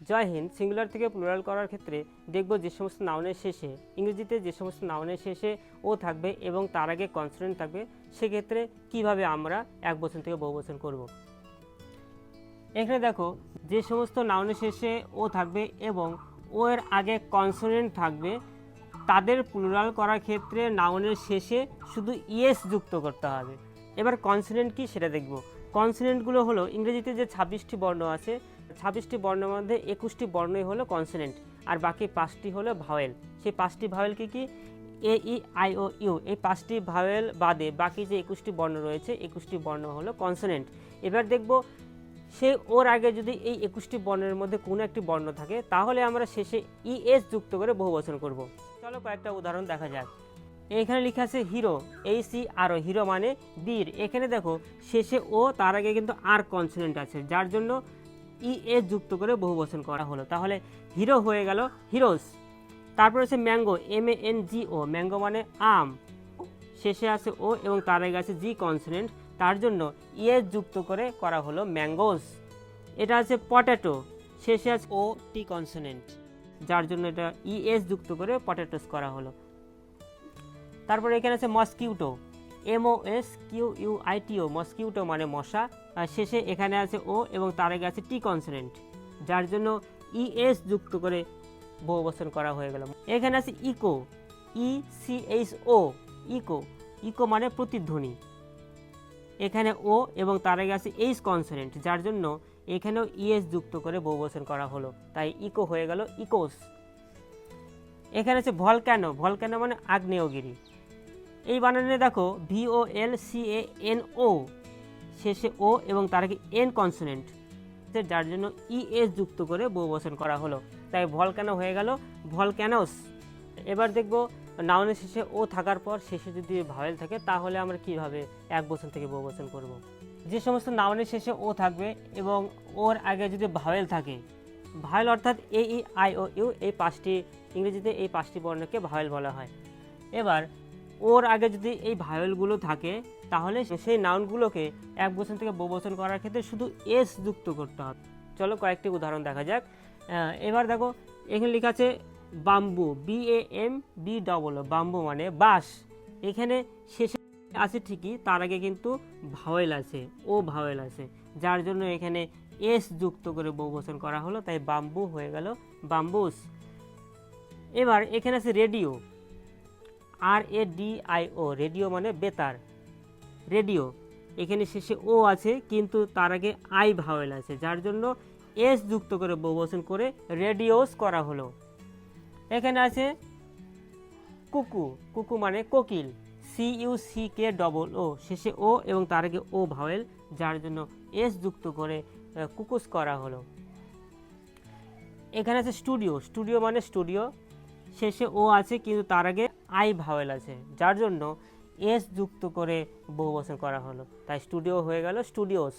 জয় Hind singular থেকে plural করার ক্ষেত্রে দেখব যে সমস্ত নাউনের শেষে, ইংরেজিতে যে সমস্ত নাউনের শেষে ও থাকবে এবং তার আগে কনসোনেন্ট থাকবে, সেক্ষেত্রে কীভাবে আমরা এক বছর থেকে বহু বছর করব? এখানে দেখো, যে সমস্ত নাউনের শেষে ও থাকবে এবং ও এর আগে কনসোনেন্ট থাকবে, তাদের প্লুরাল করার ক্ষেত্রে নাউনের শেষে শুধু ইয়েস যুক্ত করতে হবে। এবার কনসোনেন্ট কি সেটা দেখব। কনসোনেন্টগুলো হলো ইংরেজিতে যে ছাব্বিশটি বর্ণ আছে, ছাব্বিশটি বর্ণের মধ্যে একুশটি বর্ণই হলো কনসোনেন্ট আর বাকি পাঁচটি হলো ভাওয়েল। সেই পাঁচটি ভাওয়েল কি কি? এ, ই, আই, ও, ইউ এই পাঁচটি ভাওয়েল বাদে বাকি যে একুশটি বর্ণ রয়েছে, একুশটি বর্ণ হলো কনসোনেন্ট। এবার দেখব সে ওর আগে যদি এই একুশটি বর্ণের মধ্যে কোনো একটি বর্ণ থাকে, তাহলে আমরা শেষে ইএস যুক্ত করে বহু বচন করব। চলো কয়েকটা উদাহরণ দেখা যাক। এখানে লেখা আছে হিরো এই সি আরও হিরো মানে বীর। এখানে দেখো, শেষে ও, তার আগে কিন্তু আর কনসোনেন্ট আছে, যার জন্য ইএস যুক্ত করে বহু বচন করা হলো। তাহলে হিরো হয়ে গেল হিরোস তারপর আছে mango M A N G O mango মানে আম। শেষে আছে ও এবং তার আগে আছে জি কনসোনেন্ট তার জন্য ইএস যুক্ত করে করা হলো ম্যাঙ্গোস এটা আছে পটেটো শেষে আছে ও টি কনসোনেন্ট যার জন্য এটা ইএস যুক্ত করে পটেটোস করা হলো। তারপরে এখানে আছে mosquito, M O S Q U I T O, mosquito মানে মশা। আর শেষে এখানে আছে ও এবং তার আগে আছে টি কনসোনেন্ট, যার জন্য ইএস যুক্ত করে বহু বচন করা হয়ে গেল। এখানে আছে echo, E C H O, echo echo মানে প্রতিধ্বনি। এখানে ও এবং তার আগে আছে এইচ কনসোনেন্ট, যার জন্য এখানেও ইএস যুক্ত করে বহু বচন করা হলো। তাই ইকো হয়ে গেল ইকোস। এখানে আছে ভলক্যানো ভলক্যানো মানে আগ্নেয়গিরি। এই বানানে দেখো V O L C A N O শেষে ও এবং তার আগে এন কনসোনেন্ট যার জন্য ইএস যুক্ত করে বহু বচন করা হলো। তাই ভলক্যানো হয়ে গেল, ভলক্যানোস। এবার দেখব নাউনের শেষে ও থাকার পর শেষে যদি ভাওয়েল থাকে, তাহলে আমরা কীভাবে এক বচন থেকে বহু বচন করব? যে সমস্ত নাউনের শেষে ও থাকবে এবং ওর আগে যদি ভাওয়েল থাকে ভাওয়েল অর্থাৎ এ ই আই ও ইউ এই পাঁচটি, ইংরেজিতে এই পাঁচটি বর্ণকে ভাওয়েল বলা হয়। এবার ওর আগে যদি এই ভাওয়েলগুলো থাকে, তাহলে সেই নাউনগুলোকে এক বচন থেকে বহু বচন করার ক্ষেত্রে শুধু এস যুক্ত করতে হবে। চলো কয়েকটি উদাহরণ দেখা যাক। এবার দেখো, এখানে লেখা আছে bamboo B A M B double bamboo মানে বাঁশ। এখানে শেষে আছে ঠিকই, তার আগে কিন্তু ভাওয়েল আছে, ও ভাওয়েল আছে। যার জন্য এখানে এস যুক্ত করে বহুবচন করা হলো, তাই বাম্বু হয়ে গেল বাম্বুস এবার এখানে আছে radio R A D I O radio মানে বেতার। রেডিও, এখানে শেষে ও আছে, কিন্তু তার আগে আই ভাওয়েল আছে, যার জন্য এস যুক্ত করে বহুবচন করে রেডিওস করা হলো। এখানে আছে কুকু কুকু মানে কোকিল C U C K double O শেষে ও এবং তার আগে ও ভাওয়েল যার জন্য এস যুক্ত করে কুকুস করা হলো। এখানে আছে স্টুডিও স্টুডিও মানে স্টুডিও শেষে ও আছে, কিন্তু তার আগে আই ভাওয়েল আছে, যার জন্য এস যুক্ত করে বহু বছর করা হলো। তাই স্টুডিও হয়ে গেল স্টুডিওস